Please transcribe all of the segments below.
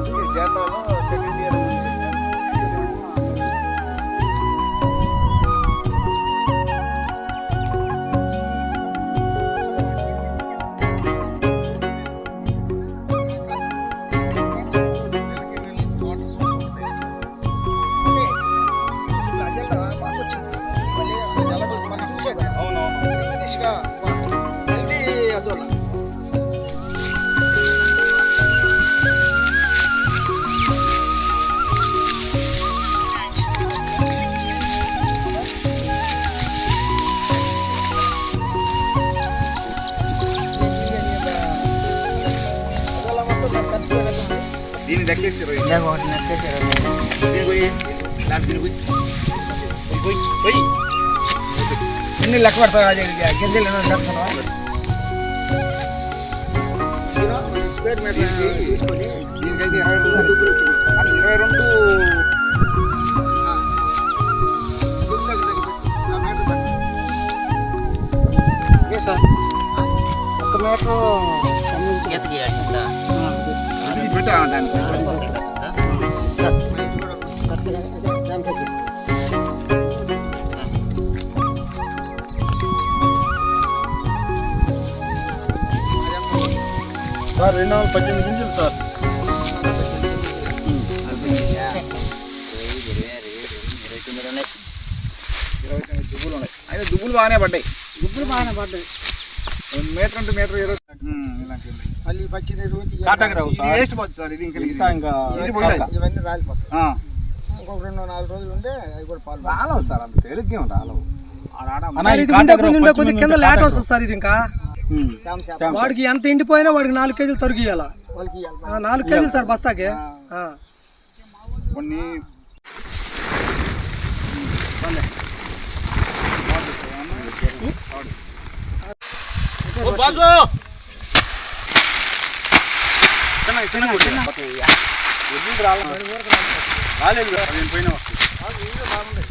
అందుకే డేటాలో second year దీన్ని దక్కేసారు ఇందాక ఒకటి నెక్కేసారు దీని పోయి దాని దీని పోయి పోయి పోయి ఎన్ని లెక్క పెడతావు గింజలు ఎన్నో పెడతావా? తీసుకొని దీనికైతే ఇరవై రెండు అది ఇరవై రెండు ఓకే సార్ ఒక్క మీటర్ ఈత చేయాలి ఇది పెట్టా దానికి సార్ రెండు వందల పద్దెనిమిది గింజలు సార్ ఇరవై తొమ్మిది దుబ్బులు ఉన్నాయి అయితే దుబ్బులు బాగానే పడ్డాయి గుబ్బులు బాగానే పడ్డాయి మీటర్ అంటే మీటర్ ఇరవై. మళ్ళీ పచ్చిన సార్ వేస్ట్ పోతుంది సార్ ఇది ఇంకా ఇది. ఇవన్నీ రాలిపోతాయి ఆ. ఇంకొక రెండు నాలుగు రోజులు ఉంటే అవి కూడా పాలు రాలవు సార్ అంత తేలిగ్గా రాలవు కింద లేట్. వస్తుంది సార్ ఇది ఇంకా. వాడికి ఎంత ఎండిపోయినా వాడికి నాలుగు కేజీలు తరుగు ఇవ్వాలా నాలుగు కేజీలు సార్ బస్తాకి ఆ. కొన్ని ఓ బాజు చిన్న చిన్న చిన్న రాలేదు కదా, పదిహేను పైన వస్తుంది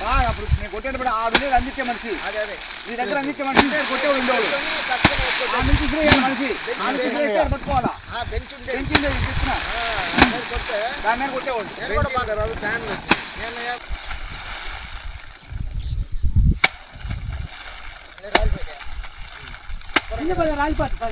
బాగా అప్పుడు నేను కొట్టేటప్పుడు ఉండేది అందించే మనిషి. అదే అదే. నీ దగ్గర అందించే మనిషి కొట్టేవాడు ఉండేవాడు. ఆ నుంచి మనిషి. ఆ పట్టుకోవాలా? ఆ బెంచ్ ఉంటే పెంచింది ఇది తెచ్చిన నేను కొడితే. దాని మీద కొట్టేవాడు. నేను నేను నేను కింద పడి రాలిపోతుంది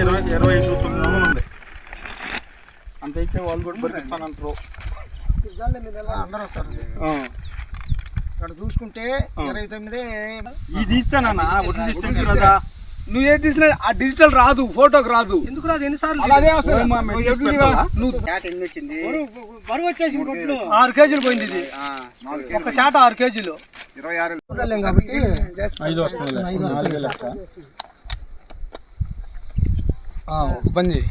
ఇరవై ఇరవై ఐదు తొమ్మిది వందలు ఉంది. అంత అయితే వాళ్ళు కూడా బతికిస్తానంటారు. అందరూ వస్తారు ఆ. ఇక్కడ చూసుకుంటే ఇరవై తొమ్మిది ఇది ఇస్తానన్నా కదా. నువ్వు ఏది తీసినా ఆ డిజిటల్ రాదు ఫోటోకి రాదు. ఎందుకు రాదు? ఎన్నిసార్లు అదే వచ్చింది? బరువు వచ్చేసి ఆరు కేజీలు పోయింది ఇది. ఒక చాట ఆరు కేజీలు. ఇరవై ఆరు. ఐదు ఒక పని చేయి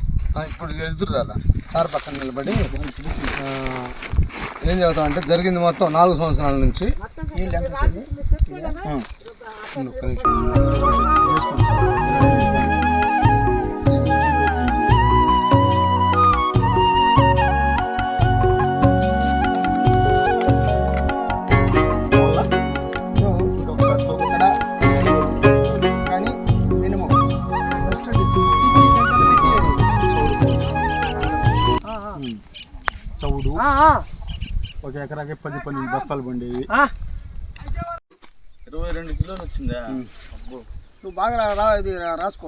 ఇప్పుడు ఎదురు రాలా. సార్ పక్కన నిలబడి ఏం చెబుతాం అంటే జరిగింది మొత్తం నాలుగు సంవత్సరాల నుంచి. ఉండు, ఒక్క నిమిషం. ఇక్కడ కానీ మినిమం ఫస్ట్ డిసీజ్ చౌడు ఆ, ఆ, ఒక ఎకరాకి పది పన్నెండు బస్తాలు పండేవి ఆ. ఇరవై రెండు కిలోలు వచ్చిందా? నువ్వు బాగా రా- రా ఇది రాసుకో?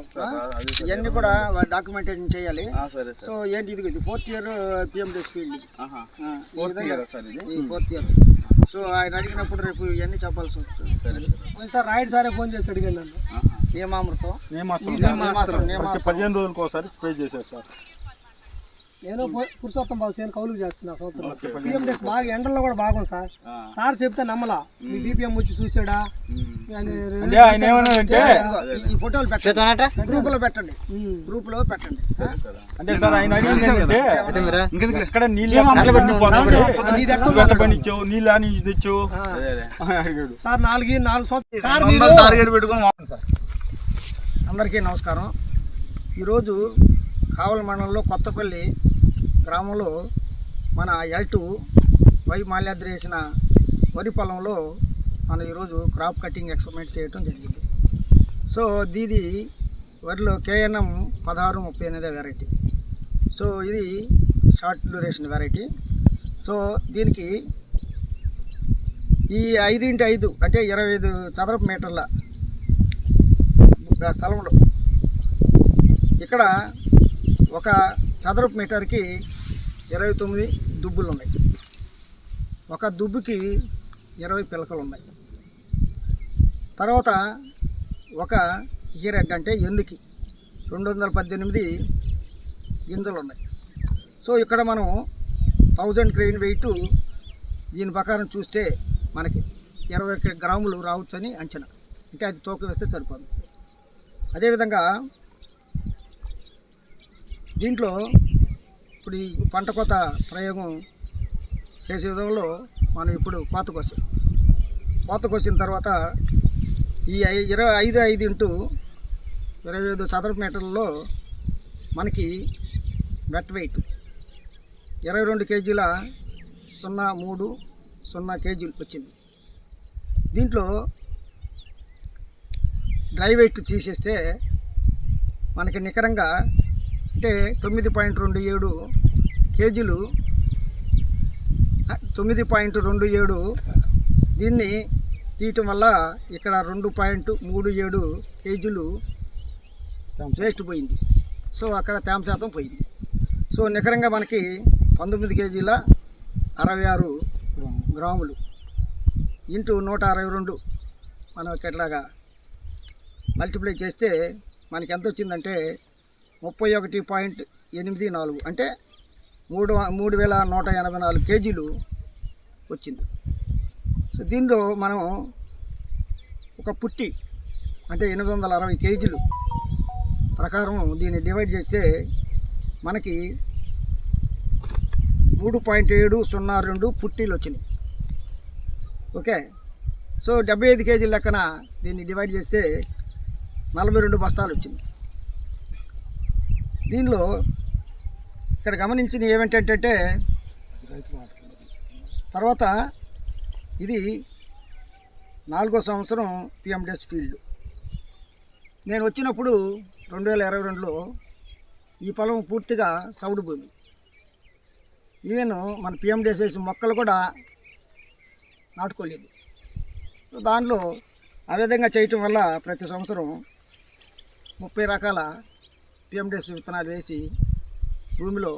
ఇవన్నీ కూడా డాక్యుమెంటేషన్ చేయాలి. సరే సో ఏంటి ఇది ఇది fourth year PMDS field fourth year sir ఇది? ఈ ఫోర్త్ ఇయర్ సో ఆయన అడిగినప్పుడు రేపు ఇవన్నీ చెప్పాల్సి వస్తుంది. సరే రాయుడు సారే ఫోన్ చేసి అడిగాను నియమామృతం నేమాస్త్రం నియమాస్త్రం నియమాస్త్రం పదిహేను రోజులకు ఒకసారి స్ప్రే చేశారు సార్. నేను పురుషోత్తం బాబు సేన కౌలుకు చేస్తున్నా సంవత్సరం. పిఎం డేస్ బాగా ఎండల్లో కూడా బాగుంది సార్. సార్ చెప్తే నమ్మలా. మీ డిపిఎం వచ్చి చూసాడా? ఈ- ఫోటోలు పెట్టండి. గ్రూప్లో పెట్టండి. గ్రూప్లో పెట్టండి? అంటే సార్ ఆయన ఎక్కడ నీళ్ళు నీళ్ళు అని తెచ్చావు. సార్ నాలుగు నాలుగు సంవత్సరాలు సార్ టార్గెట్ పెట్టుకొని అందరికీ నమస్కారం. ఈరోజు కావల మండలంలో కొత్తపల్లి గ్రామంలో మన ఎల్టు వై మాల్యాద్రి వేసిన వరి పొలంలో మనం ఈరోజు క్రాప్ కటింగ్ ఎక్స్పెరిమెంట్ చేయడం జరిగింది. సో దీది వరిలో కేఎన్ఎం పదహారు ముప్పై ఎనిమిది వెరైటీ. సో ఇది షార్ట్ డ్యూరేషన్ వెరైటీ. సో దీనికి ఈ ఐదు ఇంటి ఐదు అంటే ఇరవై ఐదు చదరపు మీటర్ల స్థలంలో ఇక్కడ ఒక చదరపు మీటర్కి ఇరవై తొమ్మిది దుబ్బులు ఉన్నాయి ఒక దుబ్బుకి ఇరవై పిలకలు ఉన్నాయి తర్వాత ఒక ఈరెడ్ అంటే ఎందుకి? రెండు వందల పద్దెనిమిది గింజలు ఉన్నాయి సో ఇక్కడ మనం థౌజండ్ క్రెయిన్ వెయిట్ దీని ప్రకారం చూస్తే మనకి ఇరవై గ్రాములు రావచ్చని అంచనా. అంటే అది తోక వేస్తే సరిపోతుంది అదేవిధంగా దీంట్లో ఇప్పుడు ఈ పంట కోత ప్రయోగం చేసే విధంలో మనం ఇప్పుడు కోతకు వచ్చాం కోతకు వచ్చిన తర్వాత ఈ ఐ- ఇరవై ఐదు ఐదు ఇంటూ ఇరవై ఐదు చదరపు మీటర్లలో మనకి వెట్ వెయిట్ ఇరవై రెండు కేజీల సున్నా మూడు సున్నా కేజీలు వచ్చింది. దీంట్లో డ్రై వెయిట్ తీసేస్తే మనకి నికరంగా అంటే తొమ్మిది పాయింట్ రెండు ఏడు కేజీలు తొమ్మిది పాయింట్ రెండు ఏడు దీన్ని తీయటం వల్ల ఇక్కడ రెండు పాయింట్ మూడు ఏడు కేజీలు వేస్ట్ పోయింది. సో అక్కడ తేమ శాతం పోయింది. సో నికరంగా మనకి పంతొమ్మిది కేజీల అరవై ఆరు గ్రాములు ఇంటూ నూట అరవై రెండు మనం ఇట్లాగా మల్టిప్లై చేస్తే మనకి ఎంత వచ్చిందంటే ముప్పై ఒకటి పాయింట్ ఎనిమిది నాలుగు అంటే మూడు మూడు వేల నూట ఎనభై నాలుగు కేజీలు వచ్చింది. సో దీనిలో మనం ఒక పుట్టి అంటే ఎనిమిది వందల అరవై కేజీలు ప్రకారం దీన్ని డివైడ్ చేస్తే మనకి మూడు పాయింట్ ఏడు సున్నా రెండు పుట్టీలు వచ్చినాయి. ఓకే? సో డెబ్బై ఐదు కేజీల లెక్కన దీన్ని డివైడ్ చేస్తే నలభై రెండు బస్తాలు వచ్చింది. దీనిలో ఇక్కడ గమనించింది ఏమిటంటే తర్వాత ఇది నాలుగో సంవత్సరం పిఎండిఎస్ ఫీల్డ్. నేను వచ్చినప్పుడు రెండు వేల ఇరవై రెండులో ఈ పొలం పూర్తిగా సౌడు భూమి. ఈవెన్ మన పిఎండిఎస్ వేసిన మొక్కలు కూడా నాటుకోలేదు. దానిలో ఆ విధంగా చేయటం వల్ల ప్రతి సంవత్సరం ముప్పై రకాల పిఎండిఎస్ విత్తనాలు వేసి భూమిలో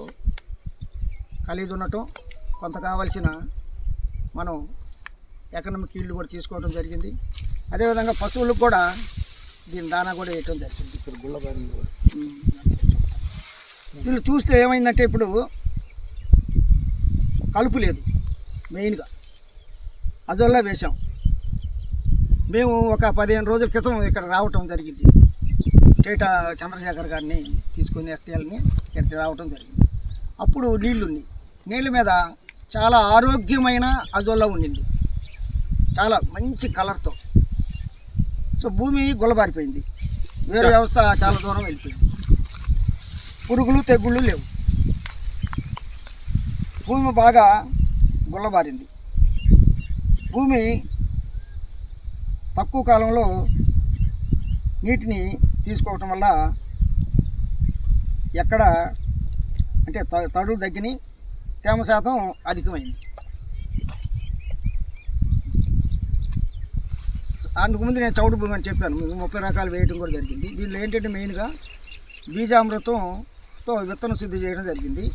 ఖరీదు ఉండటం కొంత కావలసిన మనం ఎకనామిక్ ఈల్డ్ కూడా తీసుకోవడం జరిగింది. అదేవిధంగా పశువులకు కూడా దీని దానా కూడా వేయటం జరిగింది. ఇప్పుడు ఉమ్. వీళ్ళు చూస్తే ఏమైందంటే ఇప్పుడు కలుపు లేదు మెయిన్గా. అదొల్ల వేసాం మేము ఒక పదిహేను రోజుల క్రితం ఇక్కడ రావటం జరిగింది. చేట చంద్రశేఖర్ గారిని తీసుకుని ఎస్టీఎల్ని ఇక్కడికి రావటం జరిగింది. అప్పుడు నీళ్ళు ఉన్నాయి నీళ్ళ మీద చాలా ఆరోగ్యమైన అజోలా ఉండింది. చాలా మంచి కలర్తో. సో భూమి గుల్లబారిపోయింది. వేరే వ్యవస్థ చాలా దూరం వెళ్ళిపోయింది. పురుగులు తెగుళ్ళు లేవు. భూమి బాగా గుల్లబారింది. భూమి తక్కువ కాలంలో నీటిని తీసుకోవటం వల్ల ఎక్కడ అంటే త- తడులు తగ్గినాయి తేమ శాతం అధికమైంది. అందుకుముందు నేను చౌడు భూమి అని చెప్పాను. మీకు ముప్పై రకాలు వేయటం కూడా జరిగింది. దీనిలో ఏంటంటే మెయిన్గా బీజామృతంతో విత్తన శుద్ధి చేయడం జరిగింది.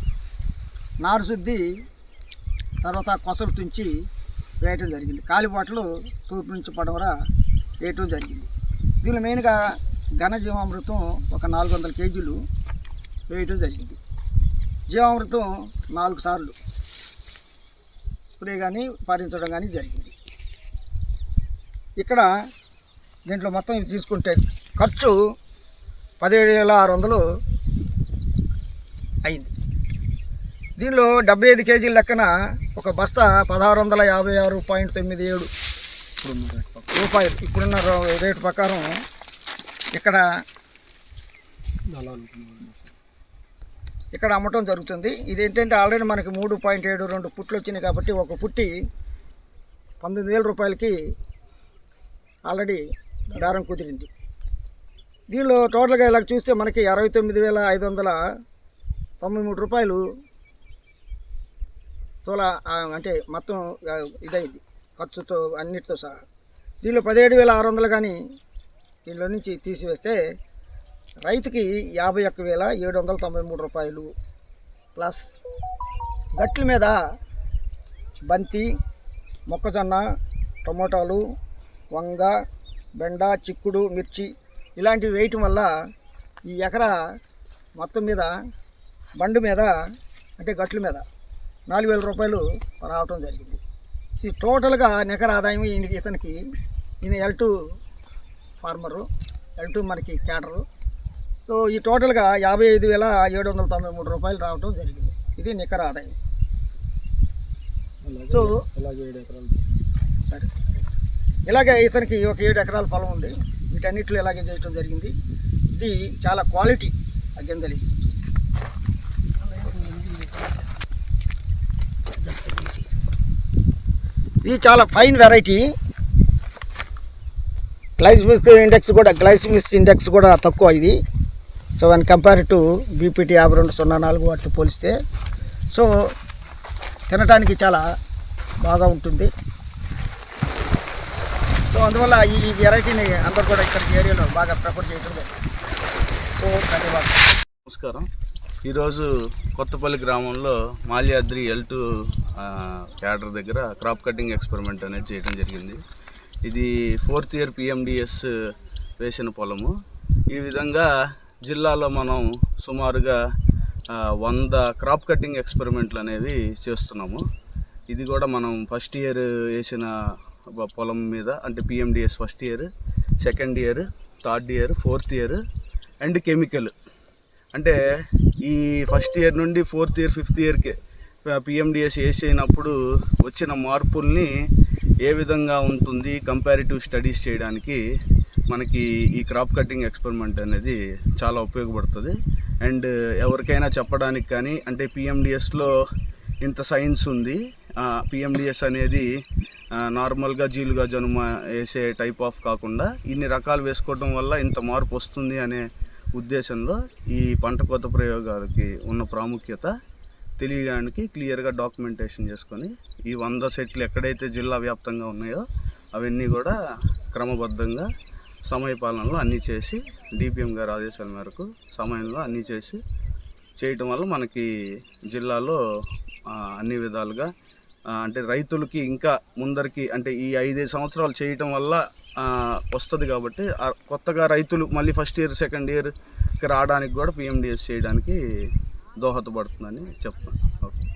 నారు శుద్ధి తర్వాత కొసలు తుంచి వేయటం జరిగింది. కాలిబాటలు తూర్పు నుంచి పడవర వేయటం జరిగింది. దీనిలో మెయిన్గా ఘనజీవామృతం ఒక నాలుగు వందల కేజీలు వేయటం జరిగింది. జీవామృతం నాలుగు సార్లు స్ప్రే కానీ పారించడం కానీ జరిగింది. ఇక్కడ దీంట్లో మొత్తం ఇది తీసుకుంటే ఖర్చు పదిహేడు వేల ఆరు వందలు అయింది. దీనిలో డెబ్బై ఐదు కేజీల లెక్కన ఒక బస్తా పదహారు వందల యాభై ఆరు పాయింట్ తొమ్మిది ఏడు రూపాయలు. ఇప్పుడున్న రేటు ప్రకారం ఇక్కడ ఇక్కడ అమ్మటం జరుగుతుంది. ఇది ఏంటంటే ఆల్రెడీ మనకి మూడు పాయింట్ ఏడు రెండు పుట్లు వచ్చినాయి కాబట్టి ఒక పుట్టి పంతొమ్మిది వేల రూపాయలకి ఆల్రెడీ దారం కుదిరింది. దీనిలో టోటల్గా ఇలా చూస్తే మనకి అరవై తొమ్మిది వేల ఐదు వందల తొంభై మూడు రూపాయలు స్థూల అంటే మొత్తం ఇదైంది. ఖర్చుతో అన్నిటితో సహా. దీనిలో పదిహేడు వేల ఆరు వందలు కానీ దీనిలో నుంచి తీసివేస్తే రైతుకి యాభై ఒక్క వేల ఏడు వందల తొంభై మూడు రూపాయలు. ప్లస్ గట్ల మీద బంతి మొక్కజొన్న టమోటాలు వంగ బెండ చిక్కుడు మిర్చి ఇలాంటివి వేయటం వల్ల ఈ ఎకరా మొత్తం మీద బండి మీద అంటే గట్ల మీద నాలుగు వేల రూపాయలు రావటం జరిగింది. ఈ టోటల్గా నికర ఆదాయం ఇతనికి ఈయన L two farmer L two మనకి క్యాటరు సో ఈ టోటల్గా యాభై ఐదు వేల ఏడు వందల తొంభై మూడు రూపాయలు రావటం జరిగింది. ఇది నికర ఆదాయం. సో సరే. ఇలాగే ఇతనికి ఒక ఏడు ఎకరాల పొలం ఉంది. వీటన్నిటిలో ఇలాగే చేయటం జరిగింది. ఇది చాలా క్వాలిటీ ఆ గింజలు. ఇది. ఇది చాలా ఫైన్ వెరైటీ. గ్లైసిమిక్ ఇండెక్స్ కూడా గ్లైసిమిక్స్ ఇండెక్స్ కూడా తక్కువ ఇది. So one compare to BPT యాభై రెండు సున్నా నాలుగు వాటితో పోలిస్తే సో తినడానికి చాలా బాగా ఉంటుంది. సో అందువల్ల ఈ వెరైటీని అందరు కూడా ఇక్కడ ఏరియాలో బాగా ప్రిఫర్ చేయడం జరిగింది సో ధన్యవాదాలు. నమస్కారం. ఈరోజు కొత్తపల్లి గ్రామంలో మాల్యాద్రి ఎల్ టూ క్యాడర్ దగ్గర క్రాప్ కటింగ్ ఎక్స్పెరిమెంట్ అనేది చేయడం జరిగింది. ఇది ఫోర్త్ ఇయర్ పిఎండిఎస్ వేసిన పొలము. ఈ విధంగా జిల్లాలో మనం సుమారుగా వంద క్రాప్ కటింగ్ ఎక్స్పెరిమెంట్లు అనేవి చేస్తున్నాము. ఇది కూడా మనం ఫస్ట్ ఇయర్ వేసిన పొలం మీద అంటే PMDS first year second year third year fourth year and chemical అంటే ఈ ఫస్ట్ ఇయర్ నుండి ఫోర్త్ ఇయర్ ఫిఫ్త్ ఇయర్కి పిఎండిఎస్ వేసినప్పుడు వచ్చిన మార్పుల్ని ఏ విధంగా ఉంటుంది కంపారిటివ్ స్టడీస్ చేయడానికి మనకి ఈ క్రాప్ కటింగ్ ఎక్స్పెరిమెంట్ అనేది చాలా ఉపయోగపడుతుంది. అండ్ ఎవరికైనా చెప్పడానికి కానీ అంటే పిఎండిఎస్లో ఇంత సైన్స్ ఉంది పిఎండిఎస్ అనేది నార్మల్గా జీలుగా జనుమ వేసే టైప్ ఆఫ్ కాకుండా ఇన్ని రకాలు వేసుకోవడం వల్ల ఇంత మార్పు వస్తుంది అనే ఉద్దేశంలో ఈ పంట కోత ప్రయోగాలకి ఉన్న ప్రాముఖ్యత తెలియడానికి క్లియర్గా డాక్యుమెంటేషన్ చేసుకొని ఈ వంద సెట్లు ఎక్కడైతే జిల్లా వ్యాప్తంగా ఉన్నాయో అవన్నీ కూడా క్రమబద్ధంగా సమయపాలనలో అన్నీ చేసి డిపిఎం గారి ఆదేశాల మేరకు సమయంలో అన్నీ చేసి చేయటం వల్ల మనకి జిల్లాలో అన్ని విధాలుగా అంటే రైతులకి ఇంకా ముందరికి అంటే ఈ ఐదైదు సంవత్సరాలు చేయటం వల్ల వస్తుంది కాబట్టి కొత్తగా రైతులు మళ్ళీ ఫస్ట్ ఇయర్ సెకండ్ ఇయర్కి రావడానికి కూడా పిఎండిఎస్ చేయడానికి దోహదపడుతుందని చెప్తాను ఓకే.